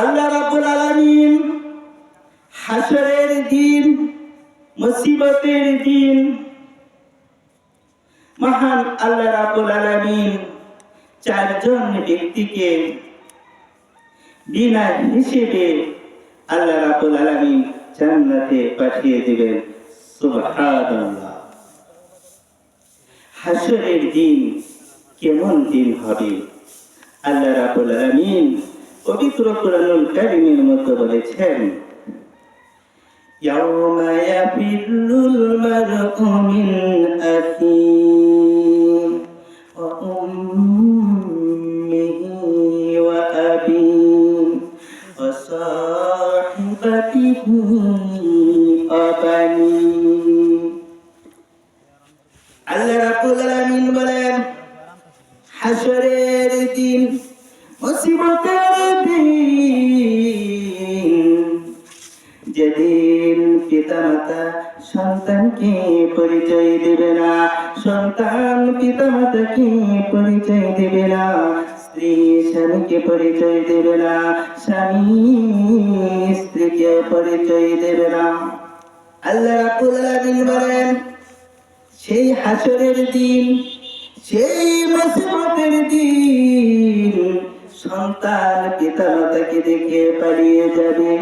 আল্লাহ রাব্বুল আলামিন হাসরের দিন, মুসিবতের দিন, মহান আল্লাহ রাব্বুল আলামিন চারজন ব্যক্তিকে বিনা হিসেবে আল্লাহ রাব্বুল আলামিন জান্নাতে পাঠিয়ে দিবেন। সুবহানাল্লাহ। হাসরের দিন কেমন দিন হবে? আল্লাহ রাব্বুল আলামিন পবিত্র কোরআনুল কারীমের মধ্যে বলেছেন يوم يفر المرء من أخيه যেদিন পিতামাতা সন্তানকে পরিচয় দেবে না। সন্তান পিতামাতাকে পরিচয় দেবে না। স্ত্রী স্বামীকে পরিচয় দেবে না। স্বামী স্ত্রীকে পরিচয় দেবে না। আল্লাহ রাব্বুল বলেন, সেই হাসরের দিন, সেই মুসিবতের দিন সন্তান পিতা মাতাকে দেখে পালিয়ে যাবে।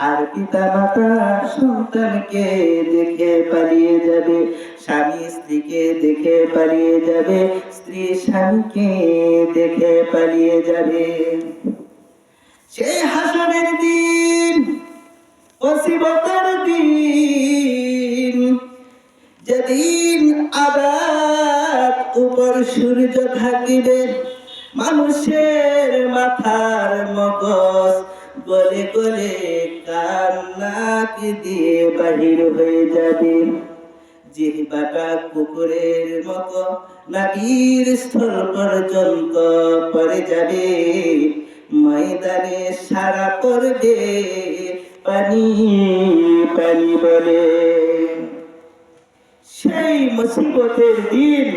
আর পিতা মাতা সন্তানকে দেখে পালিয়ে যাবে। স্বামী স্ত্রীকে দেখে পালিয়ে যাবে। স্ত্রী স্বামীকে দেখে পালিয়ে যাবে। সেই হাসনের দিন, মুসিবতের দিন, যেদিন আবার উপর সূর্য থাকিবে মানুষের মাথার মগজ গলে গলে কান্নাক দিয়ে বাহির হয়ে যাবে। জিহ্বাটা কুকুরের মতো নাগির স্থল পর্যন্ত পড়ে যাবে। ময়দানে সারা পড়বে পানি পানি বলে। সেই মুসিবতের দিন,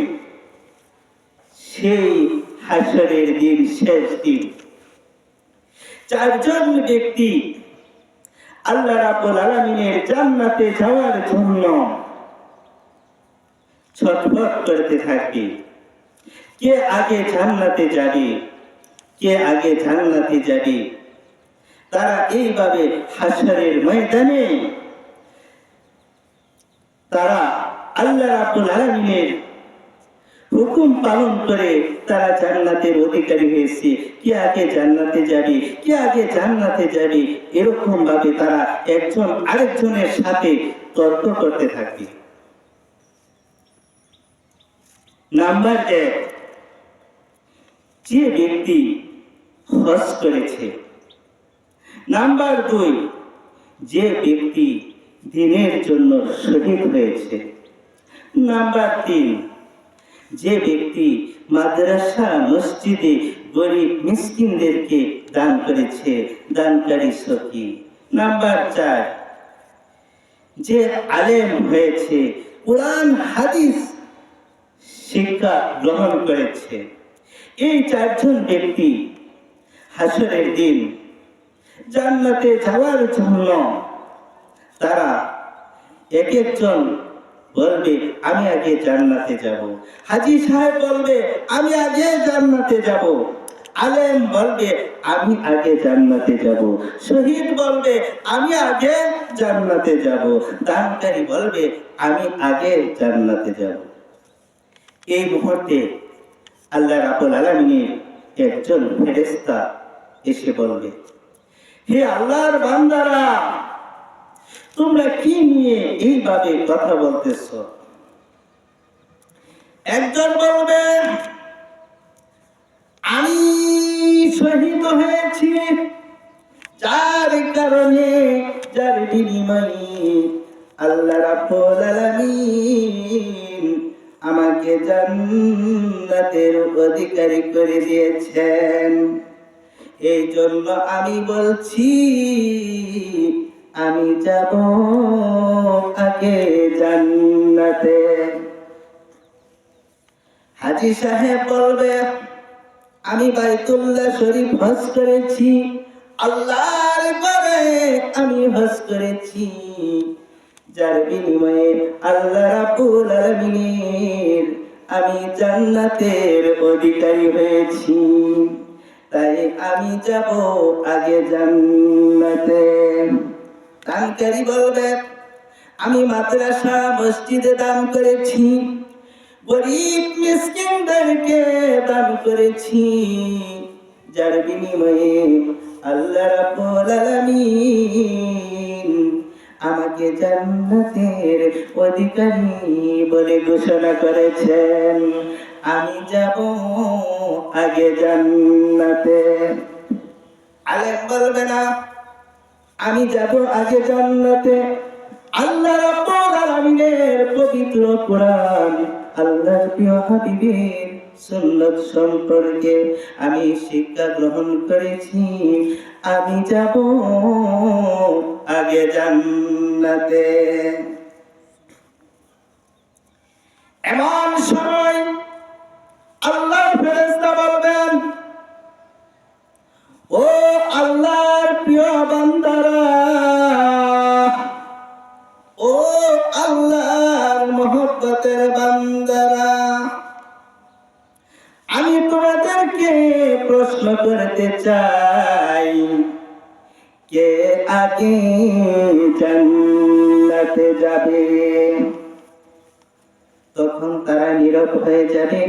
সেই হাসরের দিন, শেষ দিন। চারজন ব্যক্তি আল্লাহ রাব্বুল আলামিনের জান্নাতে যাওয়ার জন্য ছটফট করতে থাকবে কে আগে জান্নাতে যাবে? কে আগে জান্নাতে যাবে? তারা এইভাবে হাসরের ময়দানে তারা আল্লাহ রাব্বুল আলামিনের হুকুম পালন করে তারা জান্নাতের অধিকারী হয়েছে। কে আগে জান্নাতে যাবে, কে আগে জান্নাতে যাবে, এরকম ভাবে তারা একজন আরেকজনের সাথে তর্ক করতে থাকবে। নাম্বার এক, যে ব্যক্তি হজ করেছে। নাম্বার দুই, যে ব্যক্তি দিনের জন্য শহীদ হয়েছে। নাম্বার তিন যে ব্যক্তি মাদ্রাসা, মসজিদে গরিব মিসকিনদেরকে দান করেছে, দানকারী সখী। নাম্বার চার, যে আলেম হয়েছে, কোরআন, হাদিস শিক্ষা গ্রহণ করেছে। এই চারজন ব্যক্তি হাসরের দিন জান্নাতে যাওয়ার জন্য তারা এক একজন বলবে, আমি আগে জান্নাতে যাব। হাজি সাহেব বলবে, আমি আগে জান্নাতে যাব। আলেম বলবে, আমি আগে জান্নাতে যাব। শহীদ বলবে, আমি আগে জান্নাতে যাব। দানকারী বলবে, আমি আগে জান্নাতে যাব। এই মুহূর্তে আল্লাহ রাবুল আলমিনের একজন ফেরেস্তা এসে বলবে, হে আল্লাহর বান্দারা তোমরা কি নিয়ে এইভাবে কথা বলতেছ? একজন বলবে, আমি শহীদ হয়েছি যার কারণে, যার বিনিময়ে আল্লাহ রাব্বুল আমাকে জান্নাতের অধিকারী করে দিয়েছেন। এই জন্য আমি বলছি আমি যাব আগে জান্নাতে। হাজি সাহেব বলবে, আমি বাইতুল্লাহ শরীফ হজ করেছি, আল্লাহর ঘরে আমি হজ করেছি। যার বিনিময়ে আল্লাহ রাব্বুল আলামিনের আমি জান্নাতের অধিকারী হয়েছি। তাই আমি যাব আগে জান্নাতে। দানকারী বলবে। আমি মাদ্রাসা, মসজিদে দান করেছি। গরিব মিসকিনদেরকে দান করেছি। যার বিনিময়ে আল্লাহ রাব্বুল আলামিন আমাকে জান্নাতের অধিকারী বলে ঘোষণা করেছেন। আমি যাব আগে জান্নাতে। আলেম বলবে না আমি যাব আগে জান্নাতে। আল্লাহ রাব্বুল আলামিনের পবিত্র কোরআন আল্লাহর প্রিয় হাবিবের সুন্নত সম্পর্কে আমি শিক্ষা গ্রহণ করেছি। আমি যাব আগে জান্নাতে। এমন সময় করতে চাই, কে আগে জান্নাতে যাবে? তখন তারা নীরব হয়ে যাবে,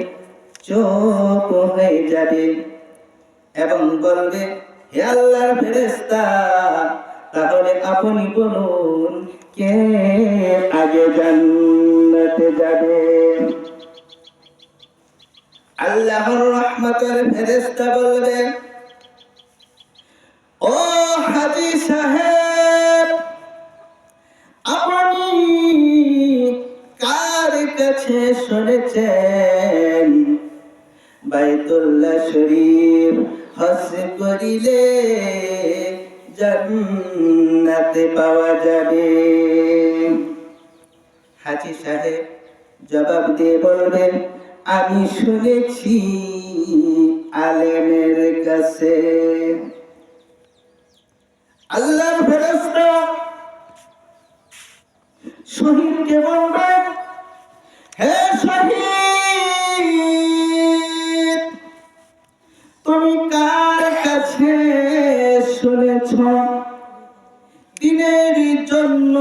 চুপ হয়ে যাবে এবং বলবে, হে আল্লাহর ফেরেশতা, তাহলে আপনি বলুন, কে আগে জান্নাতে যাবে? আল্লাহর রহমতের ফেরেশতা বলবে ও হাজি সাহেব, আপনি কার কাছে শুনেছেন? বাইতুল্লাহ শরীফ হস করিলে জান্নাতে পাওয়া যাবে। হাজি সাহেব জবাব দিয়ে বলবেন, আমি শুনেছি আলেমের কাছে। আল্লাহর ফেরেশতা শহীদকে বলবেন হে শহীদ, তুমি কার কাছে শুনেছ? দিনের জন্য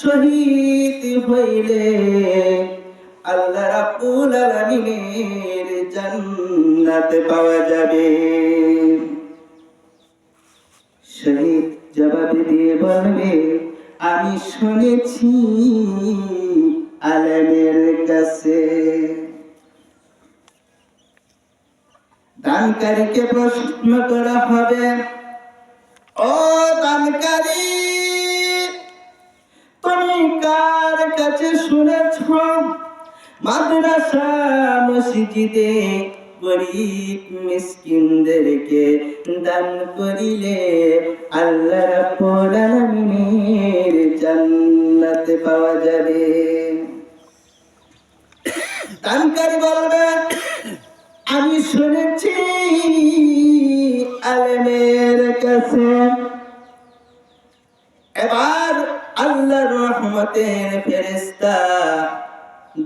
শহীদ হইলে আল্লাহ রাব্বুল আলামিনের জান্নাত পাওয়া যাবে। শহীদ জবাব দিয়ে বলবে, আমি শুনেছি আলেমের কাছে। দানকারীকে প্রশ্ন করা হবে, ও দানকারী, তুমি কার কাছে শুনেছ? মাদ্রাসা, মসজিদে গরিব মিসকিনদেরকে দান করিলে আল্লাহ রাব্বুল আলামিনের পাওয়া যাবে। দানকারী বলবে, আমি শুনেছি আলেমের কাছে। এবার আল্লাহর রহমতের ফেরেশতা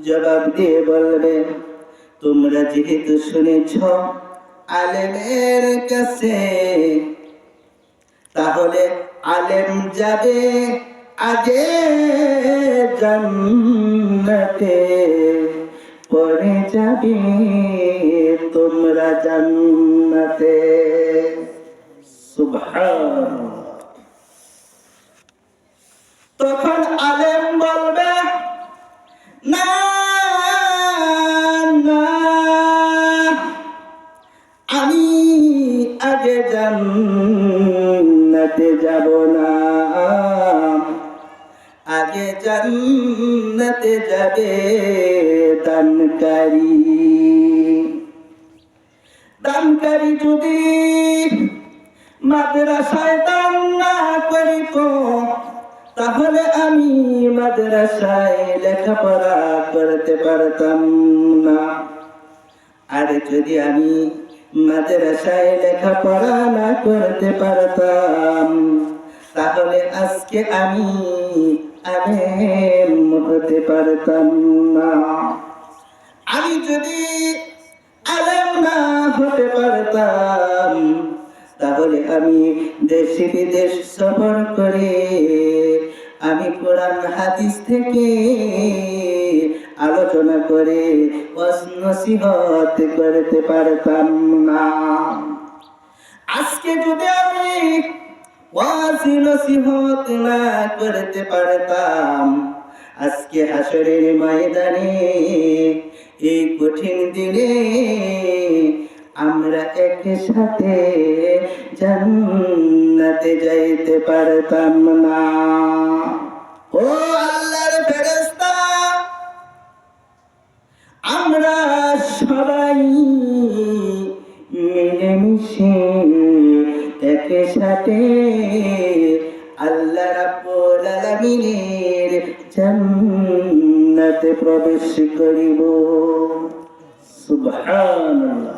জবাব দিয়ে বলবে তোমরা যেহেতু শুনেছ আলেমের কাছে, তাহলে আলেম যাবে আগে জান্নাতে। পরে যাবে তোমরা জান্নাতে। সুবহান। তখন আলেম বলবে জান্নাতে যাব না। আগে জান্নাতে যাবে দানকারী। দানকারী যদি মাদ্রাসায় দান না করিত, তাহলে আমি মাদ্রাসায় লেখাপড়া করতে পারতাম না। আর যদি আমি মাদ্রাসায় লেখাপড়া না করতে পারতাম। তাহলে আজকে আমি আলেম হতে পারতাম না। আমি যদি আলেম না হতে পারতাম, তাহলে আমি দেশে বিদেশ সফর করে আমি কোরআন হাদিস থেকে আলোচনা করে নসিহত করতে পারতাম না। আজকে যদি আমি নসিহত না করতে পারতাম, আজকে হাসরের ময়দানে এই কঠিন দিনে আমরা একসাথে জান্নাতে যাইতে পারতাম না। ও আল্লাহর ফেরেশতা, আমরা সবাই মিলেমিশে একসাথে আল্লাহ রাব্বুল আলামিনের জান্নাতে প্রবেশ করিব। সুবহানাল্লাহ।